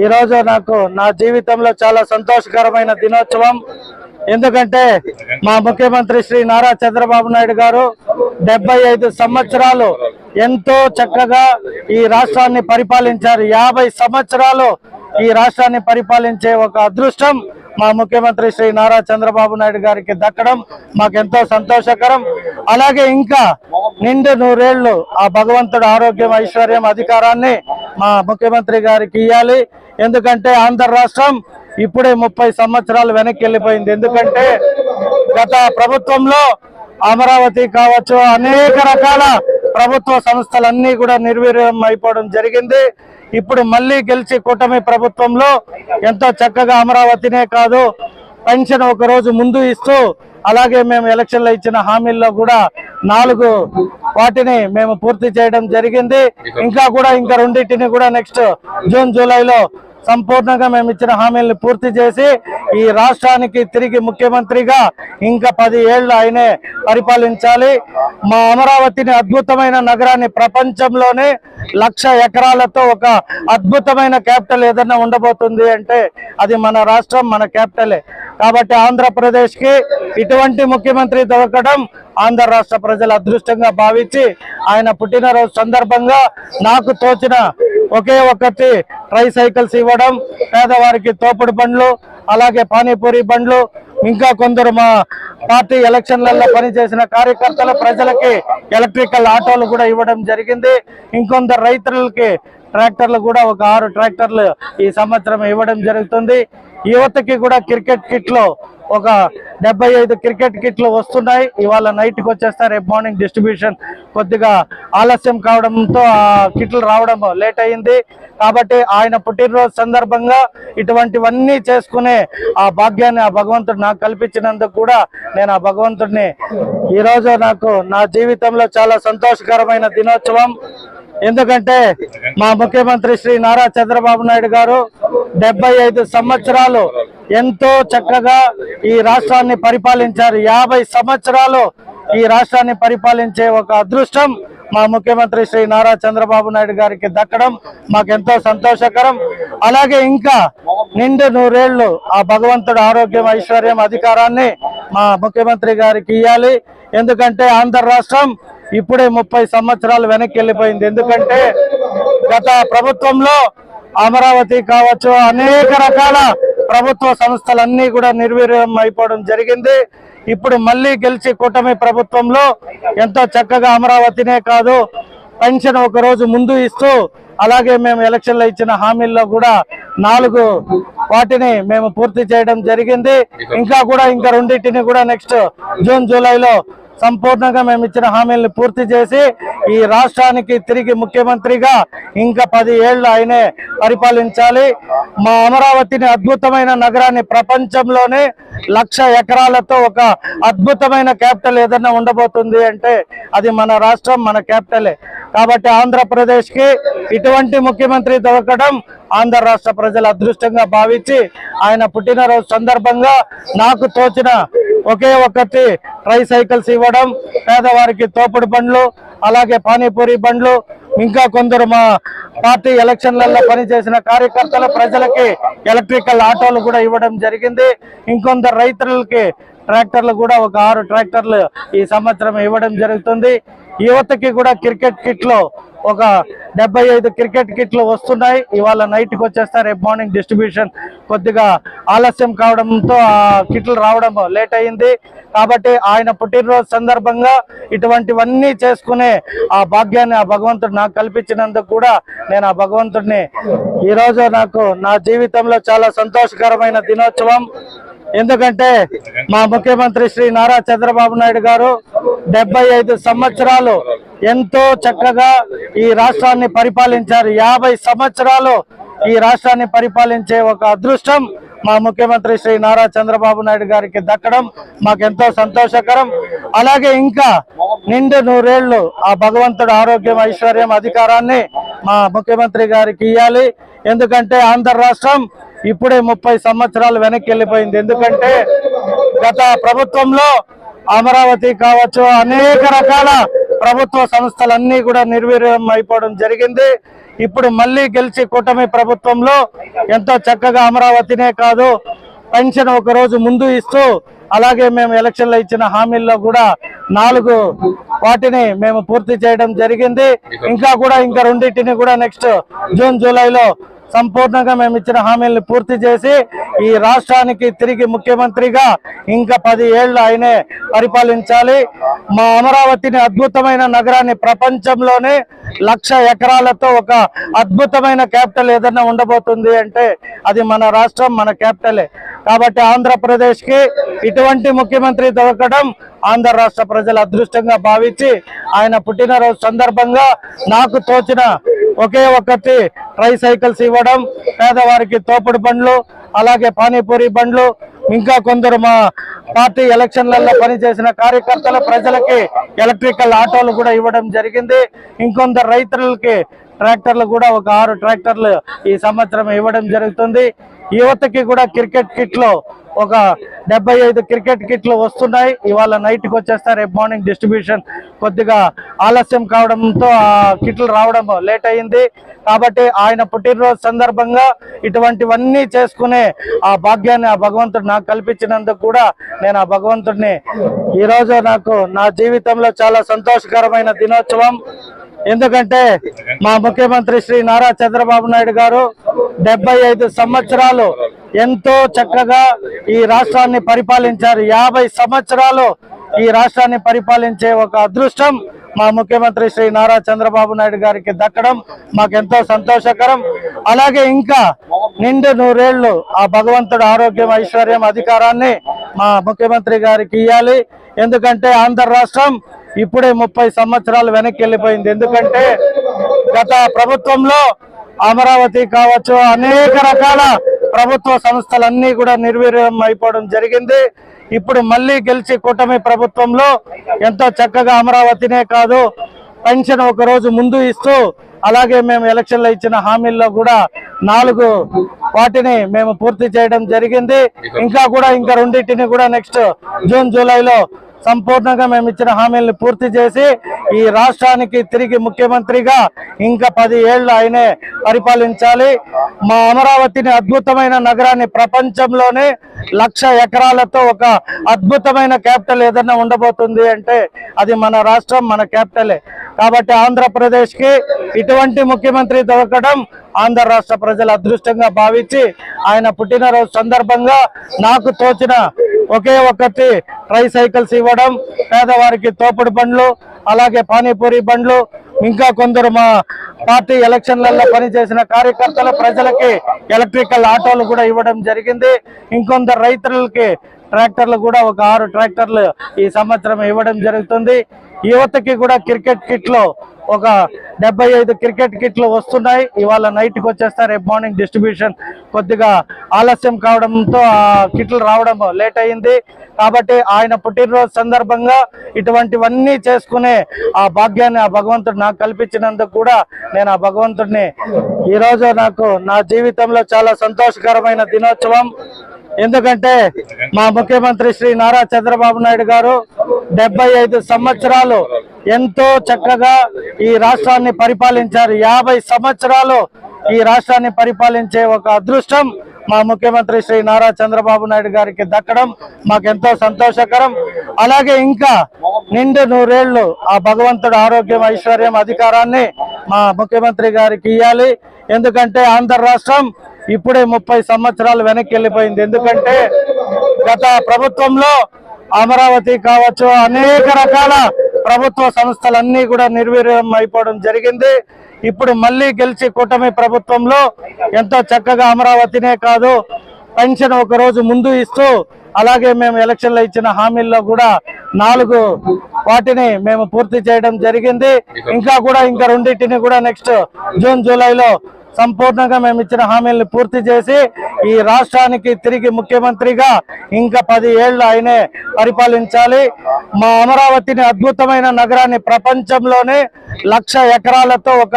ఈరోజు నాకు నా జీవితంలో చాలా సంతోషకరమైన దినోత్సవం. ఎందుకంటే మా ముఖ్యమంత్రి శ్రీ నారా చంద్రబాబు నాయుడు గారు డెబ్బై ఐదు సంవత్సరాలు ఎంతో చక్కగా ఈ రాష్ట్రాన్ని పరిపాలించారు. యాభై సంవత్సరాలు ఈ రాష్ట్రాన్ని పరిపాలించే ఒక అదృష్టం మా ముఖ్యమంత్రి శ్రీ నారా చంద్రబాబు నాయుడు గారికి దక్కడం మాకెంతో సంతోషకరం. అలాగే ఇంకా నిండు నూరేళ్ళు ఆ భగవంతుడు ఆరోగ్యం ఐశ్వర్యం అధికారాన్ని మా ముఖ్యమంత్రి గారికి ఇవ్వాలి ఎందుకంటే ఆంధ్ర రాష్ట్రం ఇప్పుడే ముప్పై సంవత్సరాలు వెనక్కి వెళ్ళిపోయింది. ఎందుకంటే గత ప్రభుత్వంలో అమరావతి కావచ్చు అనేక రకాల ప్రభుత్వ సంస్థలన్నీ కూడా నిర్వీర్యం అయిపోవడం జరిగింది. ఇప్పుడు మళ్ళీ గెలిచి కూటమి ప్రభుత్వంలో ఎంతో చక్కగా అమరావతినే కాదు పెన్షన్ ఒక రోజు ముందు ఇస్తూ అలాగే మేము ఎలక్షన్లో ఇచ్చిన హామీల్లో కూడా నాలుగు వాటిని మేము పూర్తి చేయడం జరిగింది. ఇంకా కూడా ఇంకా రెండింటిని కూడా నెక్స్ట్ జూన్ జూలైలో సంపూర్ణంగా మేము ఇచ్చిన హామీలను పూర్తి చేసి ఈ రాష్ట్రానికి తిరిగి ముఖ్యమంత్రిగా ఇంకా పది ఏళ్ళు ఆయనే పరిపాలించాలి. మా అమరావతిని అద్భుతమైన నగరాన్ని ప్రపంచంలోనే లక్ష ఎకరాలతో ఒక అద్భుతమైన క్యాపిటల్ ఏదైనా ఉండబోతుంది అంటే అది మన రాష్ట్రం మన క్యాపిటలే. కాబట్టి ఆంధ్రప్రదేశ్కి ఇటువంటి ముఖ్యమంత్రి దొరకడం ఆంధ్ర రాష్ట్ర ప్రజలు అదృష్టంగా భావించి ఆయన పుట్టినరోజు సందర్భంగా నాకు తోచిన ఒకే ఒక్కటి ట్రై సైకిల్స్ ఇవ్వడం పేదవారికి తోపుడు బండ్లు అలాగే పానీపూరి బండ్లు ఇంకా కొందరు మా పార్టీ ఎలక్షన్లలో పనిచేసిన కార్యకర్తలు ప్రజలకి ఎలక్ట్రికల్ ఆటోలు కూడా ఇవ్వడం జరిగింది. ఇంకొందరు రైతులకి ట్రాక్టర్లు కూడా ఒక ఆరు ట్రాక్టర్లు ఈ సంవత్సరం ఇవ్వడం జరుగుతుంది. యువతకి కూడా క్రికెట్ కిట్లో ఒక డెబ్బై ఐదు క్రికెట్ కిట్లు వస్తున్నాయి. ఇవాళ నైట్కి వచ్చేస్తా రేపు మార్నింగ్ డిస్ట్రిబ్యూషన్ కొద్దిగా ఆలస్యం కావడంతో ఆ కిట్లు రావడం లేట్ అయింది. కాబట్టి ఆయన పుట్టినరోజు సందర్భంగా ఇటువంటివన్నీ చేసుకునే ఆ భాగ్యాన్ని ఆ భగవంతుడు నాకు కల్పించినందుకు కూడా నేను ఆ భగవంతుడిని ఈరోజు నాకు నా జీవితంలో చాలా సంతోషకరమైన దినోత్సవం. ఎందుకంటే మా ముఖ్యమంత్రి శ్రీ నారా చంద్రబాబు నాయుడు గారు డెబ్బై ఐదు సంవత్సరాలు ఎంతో చక్కగా ఈ రాష్ట్రాన్ని పరిపాలించారు. యాభై సంవత్సరాలు ఈ రాష్ట్రాన్ని పరిపాలించే ఒక అదృష్టం మా ముఖ్యమంత్రి శ్రీ నారా చంద్రబాబు నాయుడు గారికి దక్కడం మాకెంతో సంతోషకరం. అలాగే ఇంకా నిండు నూరేళ్ళు ఆ భగవంతుడు ఆరోగ్యం ఐశ్వర్యం అధికారాన్ని మా ముఖ్యమంత్రి గారికి ఇవ్వాలి ఎందుకంటే ఆంధ్ర రాష్ట్రం ఇప్పుడే ముప్పై సంవత్సరాలు వెనక్కి వెళ్ళిపోయింది. ఎందుకంటే గత ప్రభుత్వంలో అమరావతి కావచ్చు అనేక రకాల ప్రభుత్వ సంస్థలన్నీ కూడా నిర్వీర్యం అయిపోవడం జరిగింది. ఇప్పుడు మళ్ళీ గెలిచి కూటమి ప్రభుత్వంలో ఎంతో చక్కగా అమరావతినే కాదు పెన్షన్ ఒక రోజు ముందు ఇస్తూ అలాగే మేము ఎలక్షన్లో ఇచ్చిన హామీల్లో కూడా నాలుగు వాటిని మేము పూర్తి చేయడం జరిగింది. ఇంకా కూడా ఇంకా రెండింటిని కూడా నెక్స్ట్ జూన్ జూలైలో సంపూర్ణంగా మేము ఇచ్చిన హామీలను పూర్తి చేసి ఈ రాష్ట్రానికి తిరిగి ముఖ్యమంత్రిగా ఇంకా పది ఏళ్ళు ఆయనే పరిపాలించాలి. మా అమరావతిని అద్భుతమైన నగరాన్ని ప్రపంచంలోనే లక్ష ఎకరాలతో ఒక అద్భుతమైన క్యాపిటల్ ఏదైనా ఉండబోతుంది అంటే అది మన రాష్ట్రం మన క్యాపిటలే. కాబట్టి ఆంధ్రప్రదేశ్కి ఇటువంటి ముఖ్యమంత్రి దొరకడం ఆంధ్ర రాష్ట్ర ప్రజలు అదృష్టంగా భావించి ఆయన పుట్టినరోజు సందర్భంగా నాకు తోచిన ఒకే ఒక్కటి ట్రై సైకిల్స్ ఇవ్వడం పేదవారికి తోపుడు బండ్లు అలాగే పానీపూరి బండ్లు ఇంకా కొందరు మా పార్టీ ఎలక్షన్లలో పనిచేసిన కార్యకర్తలు ప్రజలకి ఎలక్ట్రికల్ ఆటోలు కూడా ఇవ్వడం జరిగింది. ఇంకొందరు రైతులకి ట్రాక్టర్లు కూడా ఒక ఆరు ట్రాక్టర్లు ఈ సంవత్సరం ఇవ్వడం జరుగుతుంది. యువతకి కూడా క్రికెట్ కిట్లో ఒక డెబ్బై ఐదు క్రికెట్ కిట్లు వస్తున్నాయి. ఇవాళ నైట్కి వచ్చేస్తారు రేపు మార్నింగ్ డిస్ట్రిబ్యూషన్ కొద్దిగా ఆలస్యం కావడంతో ఆ కిట్లు రావడం లేట్ అయింది. కాబట్టి ఆయన పుట్టినరోజు సందర్భంగా ఇటువంటివన్నీ చేసుకునే ఆ భాగ్యాన్ని ఆ భగవంతుడు నాకు కల్పించినందుకు కూడా నేను ఆ భగవంతుడిని ఈరోజు నాకు నా జీవితంలో చాలా సంతోషకరమైన దినోత్సవం. ఎందుకంటే మా ముఖ్యమంత్రి శ్రీ నారా చంద్రబాబు నాయుడు గారు డెబ్బై ఐదు సంవత్సరాలు ఎంతో చక్కగా ఈ రాష్ట్రాన్ని పరిపాలించారు. యాభై సంవత్సరాలు ఈ రాష్ట్రాన్ని పరిపాలించే ఒక అదృష్టం మా ముఖ్యమంత్రి శ్రీ నారా చంద్రబాబు నాయుడు గారికి దక్కడం మాకెంతో సంతోషకరం. అలాగే ఇంకా నిండు నూరేళ్ళు ఆ భగవంతుడు ఆరోగ్యం ఐశ్వర్యం అధికారాన్ని మా ముఖ్యమంత్రి గారికి ఇవ్వాలి ఎందుకంటే ఆంధ్ర రాష్ట్రం ఇప్పుడే ముప్పై సంవత్సరాలు వెనక్కి వెళ్ళిపోయింది. ఎందుకంటే గత ప్రభుత్వంలో అమరావతి కావచ్చు అనేక రకాల ప్రభుత్వ సంస్థలన్నీ కూడా నిర్వీర్యం అయిపోవడం జరిగింది. ఇప్పుడు మళ్ళీ గెలిచి కూటమి ప్రభుత్వంలో ఎంతో చక్కగా అమరావతినే కాదు పెన్షన్ ఒక రోజు ముందు ఇస్తూ అలాగే మేము ఎలక్షన్లో ఇచ్చిన హామీల్లో కూడా నాలుగు వాటిని మేము పూర్తి చేయడం జరిగింది. ఇంకా కూడా ఇంకా రెండింటిని కూడా నెక్స్ట్ జూన్ జూలైలో సంపూర్ణంగా మేము ఇచ్చిన హామీలను పూర్తి చేసి ఈ రాష్ట్రానికి తిరిగి ముఖ్యమంత్రిగా ఇంకా పది ఏళ్ళు ఆయనే పరిపాలించాలి. మా అమరావతిని అద్భుతమైన నగరాన్ని ప్రపంచంలోనే లక్ష ఎకరాలతో ఒక అద్భుతమైన క్యాపిటల్ ఏదైనా ఉండబోతుంది అంటే అది మన రాష్ట్రం మన క్యాపిటలే. కాబట్టి ఆంధ్రప్రదేశ్కి ఇటువంటి ముఖ్యమంత్రి దొరకడం ఆంధ్ర రాష్ట్ర ప్రజల అదృష్టంగా భావించి ఆయన పుట్టినరోజు సందర్భంగా నాకు తోచిన ఒకే ఒక్కటి ట్రై సైకిల్స్ ఇవ్వడం పేదవారికి తోపుడు బండ్లు అలాగే పానీపూరి బండ్లు ఇంకా కొందరు మా పార్టీ ఎలక్షన్లలో పనిచేసిన కార్యకర్తల ప్రజలకి ఎలక్ట్రికల్ ఆటోలు కూడా ఇవ్వడం జరిగింది. ఇంకొందరు రైతులకి ట్రాక్టర్లు కూడా ఒక ఆరు ట్రాక్టర్లు ఈ సంవత్సరం ఇవ్వడం జరుగుతుంది. యువతకి కూడా క్రికెట్ కిట్లో ఒక డెబ్బై ఐదు క్రికెట్ కిట్లు వస్తున్నాయి. ఇవాళ నైట్కి వచ్చేస్తారు రేపు మార్నింగ్ డిస్ట్రిబ్యూషన్ కొద్దిగా ఆలస్యం కావడంతో ఆ కిట్లు రావడం లేట్ అయింది. కాబట్టి ఆయన పుట్టినరోజు సందర్భంగా ఇటువంటివన్నీ చేసుకునే ఆ భాగ్యాన్ని ఆ భగవంతుడు నాకు కల్పించినందుకు కూడా నేను ఆ భగవంతుడిని ఈరోజు నాకు నా జీవితంలో చాలా సంతోషకరమైన దినోత్సవం. ఎందుకంటే మా ముఖ్యమంత్రి శ్రీ నారా చంద్రబాబు నాయుడు గారు డెబ్బై ఐదు సంవత్సరాలు ఎంతో చక్కగా ఈ రాష్ట్రాన్ని పరిపాలించారు. యాభై సంవత్సరాలు ఈ రాష్ట్రాన్ని పరిపాలించే ఒక అదృష్టం మా ముఖ్యమంత్రి శ్రీ నారా చంద్రబాబు నాయుడు గారికి దక్కడం మాకెంతో సంతోషకరం. అలాగే ఇంకా నిండు నూరేళ్ళు ఆ భగవంతుడు ఆరోగ్యం ఐశ్వర్యం అధికారాన్ని మా ముఖ్యమంత్రి గారికి ఇవ్వాలి ఎందుకంటే ఆంధ్ర రాష్ట్రం ఇప్పుడే ముప్పై సంవత్సరాలు వెనక్కి వెళ్ళిపోయింది. ఎందుకంటే గత ప్రభుత్వంలో అమరావతి కావచ్చు అనేక రకాల ప్రభుత్వ సంస్థలన్నీ కూడా నిర్వీర్యం అయిపోవడం జరిగింది. ఇప్పుడు మళ్ళీ గెలిచి కూటమి ప్రభుత్వంలో ఎంతో చక్కగా అమరావతినే కాదు పెన్షన్ ఒక రోజు ముందు ఇస్తూ అలాగే మేము ఎలక్షన్లో ఇచ్చిన హామీల్లో కూడా నాలుగు వాటిని మేము పూర్తి చేయడం జరిగింది. ఇంకా కూడా ఇంకా రెండింటిని కూడా నెక్స్ట్ జూన్ జూలైలో సంపూర్ణంగా మేము ఇచ్చిన హామీలను పూర్తి చేసి ఈ రాష్ట్రానికి తిరిగి ముఖ్యమంత్రిగా ఇంకా పది ఏళ్ళు ఆయనే పరిపాలించాలి. మా అమరావతిని అద్భుతమైన నగరాన్ని ప్రపంచంలోనే లక్ష ఎకరాలతో ఒక అద్భుతమైన క్యాపిటల్ ఏదైనా ఉండబోతుంది అంటే అది మన రాష్ట్రం మన క్యాపిటలే. కాబట్టి ఆంధ్రప్రదేశ్కి ఇటువంటి ముఖ్యమంత్రి దొరకడం ఆంధ్ర రాష్ట్ర ప్రజల అదృష్టంగా భావించి ఆయన పుట్టినరోజు సందర్భంగా నాకు తోచిన ఒకే ఒక్కటి ట్రై సైకిల్స్ ఇవ్వడం పేదవారికి తోపుడు బండ్లు అలాగే పానీపూరి బండ్లు ఇంకా కొందరు మా పార్టీ ఎలక్షన్లలో పనిచేసిన కార్యకర్తల ప్రజలకి ఎలక్ట్రికల్ ఆటోలు కూడా ఇవ్వడం జరిగింది. ఇంకొందరు రైతులకి ట్రాక్టర్లు కూడా ఒక ఆరు ట్రాక్టర్లు ఈ సంవత్సరం ఇవ్వడం జరుగుతుంది. యువతకి కూడా క్రికెట్ కిట్లో ఒక డెబ్బై ఐదు క్రికెట్ కిట్లు వస్తున్నాయి. ఇవాళ నైట్కి వచ్చేస్తా రేపు మార్నింగ్ డిస్ట్రిబ్యూషన్ కొద్దిగా ఆలస్యం కావడంతో ఆ కిట్లు రావడం లేట్ అయింది. కాబట్టి ఆయన పుట్టినరోజు సందర్భంగా ఇటువంటివన్నీ చేసుకునే ఆ భాగ్యాన్ని ఆ భగవంతుడు నాకు కల్పించినందుకు కూడా నేను ఆ భగవంతుడిని ఈరోజు నాకు నా జీవితంలో చాలా సంతోషకరమైన దినోత్సవం. ఎందుకంటే మా ముఖ్యమంత్రి శ్రీ నారా చంద్రబాబు నాయుడు గారు డెబ్బై ఐదు సంవత్సరాలు ఎంతో చక్కగా ఈ రాష్ట్రాన్ని పరిపాలించారు. యాభై సంవత్సరాలు ఈ రాష్ట్రాన్ని పరిపాలించే ఒక అదృష్టం మా ముఖ్యమంత్రి శ్రీ నారా చంద్రబాబు నాయుడు గారికి దక్కడం మాకెంతో సంతోషకరం. అలాగే ఇంకా నిండు నూరేళ్ళు ఆ భగవంతుడు ఆరోగ్యం ఐశ్వర్యం అధికారాన్ని మా ముఖ్యమంత్రి గారికి ఇవ్వాలి ఎందుకంటే ఆంధ్ర రాష్ట్రం ఇప్పుడే ముప్పై సంవత్సరాలు వెనక్కి వెళ్ళిపోయింది ఎందుకంటే గత ప్రభుత్వంలో అమరావతి కావచ్చు అనేక రకాల ప్రభుత్వ సంస్థలన్నీ కూడా నిర్వీర్యం అయిపోవడం జరిగింది. ఇప్పుడు మళ్ళీ గెలిచి కూటమి ప్రభుత్వంలో ఎంతో చక్కగా అమరావతినే కాదు పెన్షన్ ఒక రోజు ముందు ఇస్తూ అలాగే మేము ఎలక్షన్లో ఇచ్చిన హామీల్లో కూడా నాలుగు వాటిని మేము పూర్తి చేయడం జరిగింది. ఇంకా కూడా ఇంకా రెండింటిని కూడా నెక్స్ట్ జూన్ జూలైలో సంపూర్ణంగా మేము ఇచ్చిన హామీలను పూర్తి చేసి ఈ రాష్ట్రానికి తిరిగి ముఖ్యమంత్రిగా ఇంకా పది ఏళ్ళు ఆయనే పరిపాలించాలి. మా అమరావతిని అద్భుతమైన నగరాన్ని ప్రపంచంలోనే లక్ష ఎకరాలతో ఒక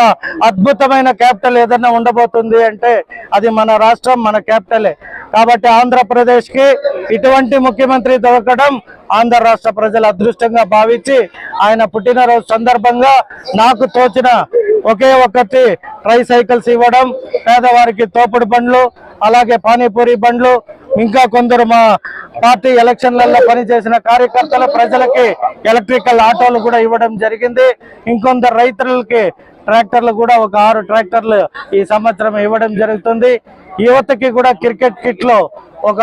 అద్భుతమైన క్యాపిటల్ ఏదైనా ఉండబోతుంది అంటే అది మన రాష్ట్రం మన క్యాపిటలే. కాబట్టి ఆంధ్రప్రదేశ్కి ఇటువంటి ముఖ్యమంత్రి దొరకడం ఆంధ్ర రాష్ట్ర ప్రజల అదృష్టంగా భావించి ఆయన పుట్టినరోజు సందర్భంగా నాకు తోచిన ఒకే ఒక్కటి ట్రై సైకిల్స్ ఇవ్వడం పేదవారికి తోపుడు బండ్లు అలాగే పానీపూరి బండ్లు ఇంకా కొందరు మా పార్టీ ఎలక్షన్లలో పనిచేసిన కార్యకర్తలు ప్రజలకి ఎలక్ట్రికల్ ఆటోలు కూడా ఇవ్వడం జరిగింది. ఇంకొందరు రైతులకి ట్రాక్టర్లు కూడా ఒక ఆరు ట్రాక్టర్లు ఈ సంవత్సరం ఇవ్వడం జరుగుతుంది. యువతకి కూడా క్రికెట్ కిట్లో ఒక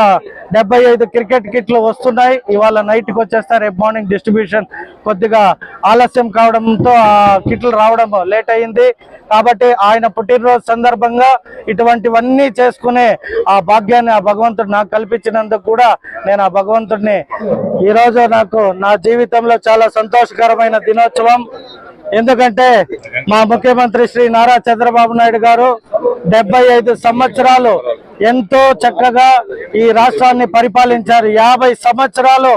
డెబ్బై ఐదు క్రికెట్ కిట్లు వస్తున్నాయి. ఇవాళ నైట్కి వచ్చేస్తా రేపు మార్నింగ్ డిస్ట్రిబ్యూషన్ కొద్దిగా ఆలస్యం కావడంతో ఆ కిట్లు రావడం లేట్ అయింది. కాబట్టి ఆయన పుట్టినరోజు సందర్భంగా ఇటువంటివన్నీ చేసుకునే ఆ భాగ్యాన్ని ఆ భగవంతుడు నాకు కల్పించినందుకు కూడా నేను ఆ భగవంతుడిని ఈరోజు నాకు నా జీవితంలో చాలా సంతోషకరమైన దినోత్సవం. ఎందుకంటే మా ముఖ్యమంత్రి శ్రీ నారా చంద్రబాబు నాయుడు గారు డెబ్బై ఐదు సంవత్సరాలు ఎంతో చక్కగా ఈ రాష్ట్రాన్ని పరిపాలించారు. యాభై సంవత్సరాలు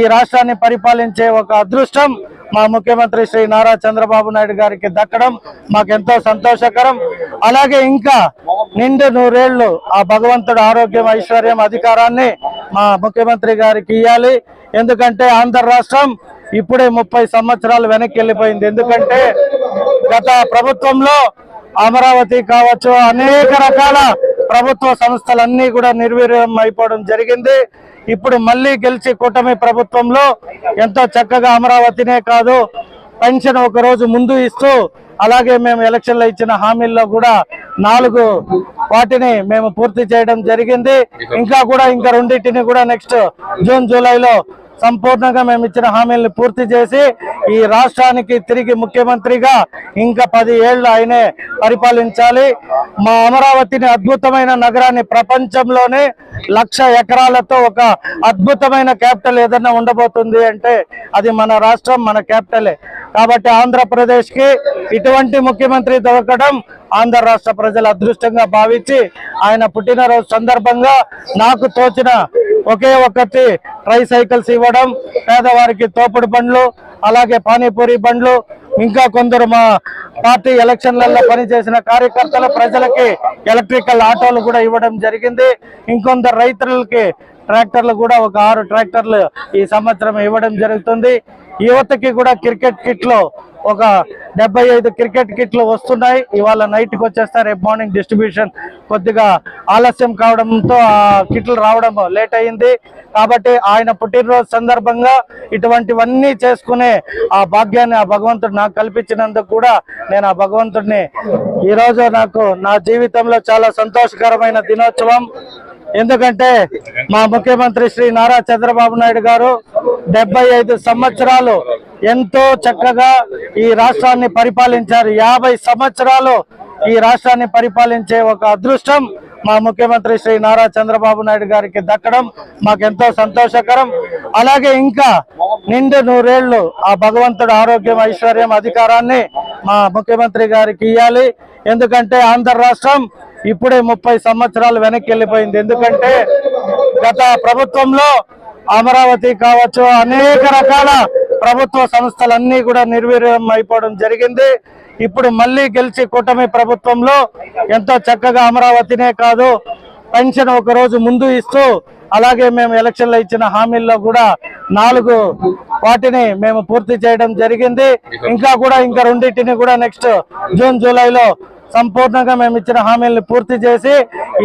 ఈ రాష్ట్రాన్ని పరిపాలించే ఒక అదృష్టం మా ముఖ్యమంత్రి శ్రీ నారా చంద్రబాబు నాయుడు గారికి దక్కడం మాకెంతో సంతోషకరం. అలాగే ఇంకా నిండు నూరేళ్ళు ఆ భగవంతుడు ఆరోగ్యం ఐశ్వర్యం అధికారాన్ని మా ముఖ్యమంత్రి గారికి ఇవ్వాలి ఎందుకంటే ఆంధ్ర రాష్ట్రం ఇప్పుడే ముప్పై సంవత్సరాలు వెనక్కి వెళ్ళిపోయింది. ఎందుకంటే గత ప్రభుత్వంలో అమరావతి కావచ్చు అనేక రకాల ప్రభుత్వ సంస్థలన్నీ కూడా నిర్వీర్యం అయిపోవడం జరిగింది. ఇప్పుడు మళ్ళీ గెలిచి కూటమి ప్రభుత్వంలో ఎంతో చక్కగా అమరావతినే కాదు పెన్షన్ ఒక రోజు ముందు ఇస్తూ అలాగే మేము ఎలక్షన్లో ఇచ్చిన హామీల్లో కూడా నాలుగు వాటిని మేము పూర్తి చేయడం జరిగింది. ఇంకా కూడా ఇంకా రెండింటిని కూడా నెక్స్ట్ జూన్ జూలైలో సంపూర్ణంగా మేము ఇచ్చిన హామీలను పూర్తి చేసి ఈ రాష్ట్రానికి తిరిగి ముఖ్యమంత్రిగా ఇంకా పది ఏళ్ళు ఆయనే పరిపాలించాలి. మా అమరావతిని అద్భుతమైన నగరాన్ని ప్రపంచంలోనే లక్ష ఎకరాలతో ఒక అద్భుతమైన క్యాపిటల్ ఏదైనా ఉండబోతుంది అంటే అది మన రాష్ట్రం మన క్యాపిటలే. కాబట్టి ఆంధ్రప్రదేశ్కి ఇటువంటి ముఖ్యమంత్రి దొరకడం ఆంధ్ర రాష్ట్ర ప్రజల అదృష్టంగా భావించి ఆయన పుట్టినరోజు సందర్భంగా నాకు తోచిన ఒకే ఒక్కటి ట్రై సైకిల్స్ ఇవ్వడం పేదవారికి తోపుడు బండ్లు అలాగే పానీపూరి బండ్లు ఇంకా కొందరు మా పార్టీ ఎలక్షన్లలో పనిచేసిన కార్యకర్తలు ప్రజలకి ఎలక్ట్రికల్ ఆటోలు కూడా ఇవ్వడం జరిగింది. ఇంకొందరు రైతులకి ట్రాక్టర్లు కూడా ఒక ఆరు ట్రాక్టర్లు ఈ సంవత్సరం ఇవ్వడం జరుగుతుంది. యువతకి కూడా క్రికెట్ కిట్లో ఒక డెబ్బై ఐదు క్రికెట్ కిట్లు వస్తున్నాయి. ఇవాళ నైట్కి వచ్చేస్తారు రేపు మార్నింగ్ డిస్ట్రిబ్యూషన్ కొద్దిగా ఆలస్యం కావడంతో ఆ కిట్లు రావడం లేట్ అయింది. కాబట్టి ఆయన పుట్టినరోజు సందర్భంగా ఇటువంటివన్నీ చేసుకునే ఆ భాగ్యాన్ని ఆ భగవంతుడు నాకు కల్పించినందుకు కూడా నేను ఆ భగవంతుడిని ఈరోజు నాకు నా జీవితంలో చాలా సంతోషకరమైన దినోత్సవం. ఎందుకంటే మా ముఖ్యమంత్రి శ్రీ నారా చంద్రబాబు నాయుడు గారు డెబ్బై ఐదు సంవత్సరాలు ఎంతో చక్కగా ఈ రాష్ట్రాన్ని పరిపాలించారు. యాభై సంవత్సరాలు ఈ రాష్ట్రాన్ని పరిపాలించే ఒక అదృష్టం మా ముఖ్యమంత్రి శ్రీ నారా చంద్రబాబు నాయుడు గారికి దక్కడం మాకెంతో సంతోషకరం. అలాగే ఇంకా నిండు నూరేళ్ళు ఆ భగవంతుడు ఆరోగ్యం ఐశ్వర్యం అధికారాన్ని మా ముఖ్యమంత్రి గారికి ఇవ్వాలి ఎందుకంటే ఆంధ్ర రాష్ట్రం ఇప్పుడే ముప్పై సంవత్సరాలు వెనక్కి వెళ్ళిపోయింది ఎందుకంటే గత ప్రభుత్వంలో అమరావతి కావచ్చు అనేక రకాల ప్రభుత్వ సంస్థలన్నీ కూడా నిర్వీర్యం అయిపోవడం జరిగింది. ఇప్పుడు మళ్ళీ గెలిచి కూటమి ప్రభుత్వంలో ఎంతో చక్కగా అమరావతినే కాదు పెన్షన్ ఒక రోజు ముందు ఇస్తూ అలాగే మేము ఎలక్షన్లో ఇచ్చిన హామీల్లో కూడా నాలుగు వాటిని మేము పూర్తి చేయడం జరిగింది. ఇంకా కూడా ఇంకా రెండింటిని కూడా నెక్స్ట్ జూన్ జూలైలో సంపూర్ణంగా మేము ఇచ్చిన హామీలను పూర్తి చేసి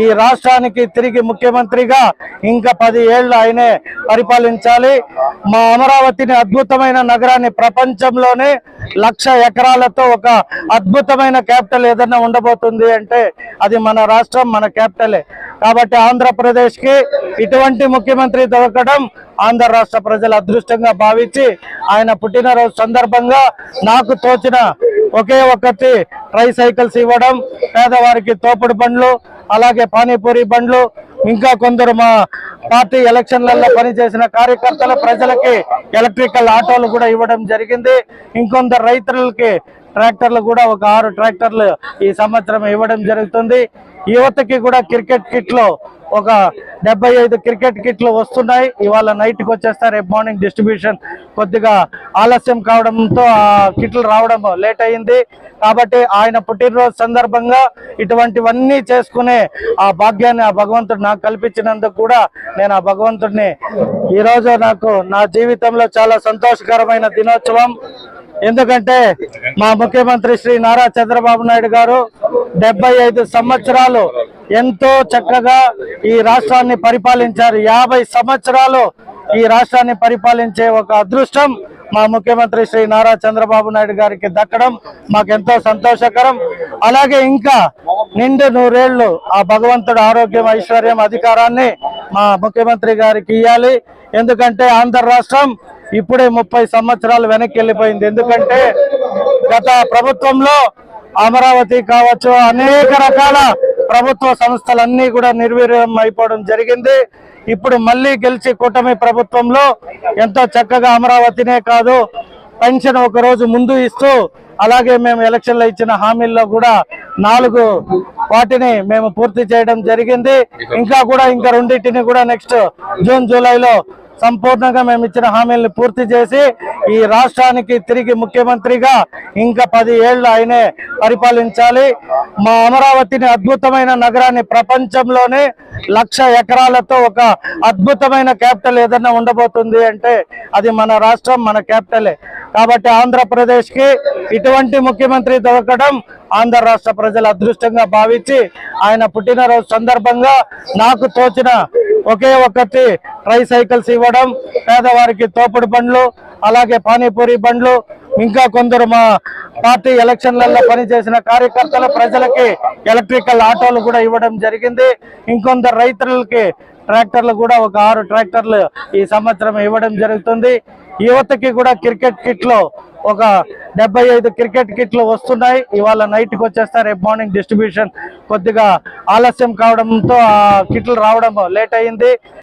ఈ రాష్ట్రానికి తిరిగి ముఖ్యమంత్రిగా ఇంకా పది ఏళ్ళు ఆయనే పరిపాలించాలి. మా అమరావతిని అద్భుతమైన నగరాన్ని ప్రపంచంలోనే లక్ష ఎకరాలతో ఒక అద్భుతమైన క్యాపిటల్ ఏదైనా ఉండబోతుంది అంటే అది మన రాష్ట్రం మన క్యాపిటలే. కాబట్టి ఆంధ్రప్రదేశ్కి ఇటువంటి ముఖ్యమంత్రి దొరకడం ఆంధ్ర రాష్ట్ర ప్రజల అదృష్టంగా భావించి ఆయన పుట్టినరోజు సందర్భంగా నాకు తోచిన ఒకే ఒక్కటి ట్రై సైకిల్స్ ఇవ్వడం పేదవారికి తోపుడు బండ్లు అలాగే పానీపూరి బండ్లు ఇంకా కొందరు మా పార్టీ ఎలక్షన్లలో పనిచేసిన కార్యకర్తలు ప్రజలకి ఎలక్ట్రికల్ ఆటోలు కూడా ఇవ్వడం జరిగింది. ఇంకొందరు రైతులకి ట్రాక్టర్లు కూడా ఒక ఆరు ట్రాక్టర్లు ఈ సంవత్సరం ఇవ్వడం జరుగుతుంది. యువతకి కూడా క్రికెట్ కిట్లో ఒక డెబ్బై ఐదు క్రికెట్ కిట్లు వస్తున్నాయి. ఇవాళ నైట్కి వచ్చేస్తారు రేపు మార్నింగ్ డిస్ట్రిబ్యూషన్ కొద్దిగా ఆలస్యం కావడంతో ఆ కిట్లు రావడం లేట్ అయింది. కాబట్టి ఆయన పుట్టినరోజు సందర్భంగా ఇటువంటివన్నీ చేసుకునే ఆ భాగ్యాన్ని ఆ భగవంతుడు నాకు కల్పించినందుకు కూడా నేను ఆ భగవంతుడిని ఈరోజు నాకు నా జీవితంలో చాలా సంతోషకరమైన దినోత్సవం. ఎందుకంటే మా ముఖ్యమంత్రి శ్రీ నారా చంద్రబాబు నాయుడు గారు డెబ్బై ఐదు సంవత్సరాలు ఎంతో చక్కగా ఈ రాష్ట్రాన్ని పరిపాలించారు. యాభై సంవత్సరాలు ఈ రాష్ట్రాన్ని పరిపాలించే ఒక అదృష్టం మా ముఖ్యమంత్రి శ్రీ నారా చంద్రబాబు నాయుడు గారికి దక్కడం మాకెంతో సంతోషకరం. అలాగే ఇంకా నిండు నూరేళ్ళు ఆ భగవంతుడు ఆరోగ్యం ఐశ్వర్యం అధికారాన్ని మా ముఖ్యమంత్రి గారికి ఇవ్వాలి ఎందుకంటే ఆంధ్ర రాష్ట్రం ఇప్పుడే ముప్పై సంవత్సరాలు వెనక్కి వెళ్ళిపోయింది. ఎందుకంటే గత ప్రభుత్వంలో అమరావతి కావచ్చు అనేక రకాల ప్రభుత్వ సంస్థలన్నీ కూడా నిర్వీర్యం అయిపోవడం జరిగింది. ఇప్పుడు మళ్ళీ గెలిచి కూటమి ప్రభుత్వంలో ఎంతో చక్కగా అమరావతినే కాదు పెన్షన్ ఒక రోజు ముందు ఇస్తూ అలాగే మేము ఎలక్షన్లో ఇచ్చిన హామీల్లో కూడా నాలుగు వాటిని మేము పూర్తి చేయడం జరిగింది. ఇంకా కూడా ఇంకా రెండింటిని కూడా నెక్స్ట్ జూన్ జూలైలో సంపూర్ణంగా మేము ఇచ్చిన హామీలను పూర్తి చేసి ఈ రాష్ట్రానికి తిరిగి ముఖ్యమంత్రిగా ఇంకా పది ఏళ్ళు ఆయనే పరిపాలించాలి. మా అమరావతిని అద్భుతమైన నగరాన్ని ప్రపంచంలోనే లక్ష ఎకరాలతో ఒక అద్భుతమైన క్యాపిటల్ ఏదైనా ఉండబోతుంది అంటే అది మన రాష్ట్రం మన క్యాపిటలే. కాబట్టి ఆంధ్రప్రదేశ్కి ఇటువంటి ముఖ్యమంత్రి దొరకడం ఆంధ్ర రాష్ట్ర ప్రజల అదృష్టంగా భావించి ఆయన పుట్టినరోజు సందర్భంగా నాకు తోచిన ఒకే ఒకటి ట్రై సైకిల్స్ ఇవ్వడం పేదవారికి తోపుడు బండ్లు అలాగే పానీపూరి బండ్లు ఇంకా కొందరు మా పార్టీ ఎలక్షన్లలో పనిచేసిన కార్యకర్తలు ప్రజలకి ఎలక్ట్రికల్ ఆటోలు కూడా ఇవ్వడం జరిగింది. ఇంకొందరు రైతులకి ట్రాక్టర్లు కూడా ఒక ఆరు ట్రాక్టర్లు ఈ సంవత్సరం ఇవ్వడం జరుగుతుంది. యువతకి కూడా క్రికెట్ కిట్లు ఒక డెబ్బై ఐదు క్రికెట్ కిట్లు వస్తున్నాయి. ఇవాళ నైట్కి వచ్చేస్తారు రేపు మార్నింగ్ డిస్ట్రిబ్యూషన్ కొద్దిగా ఆలస్యం కావడంతో ఆ కిట్లు రావడం లేట్ అయింది.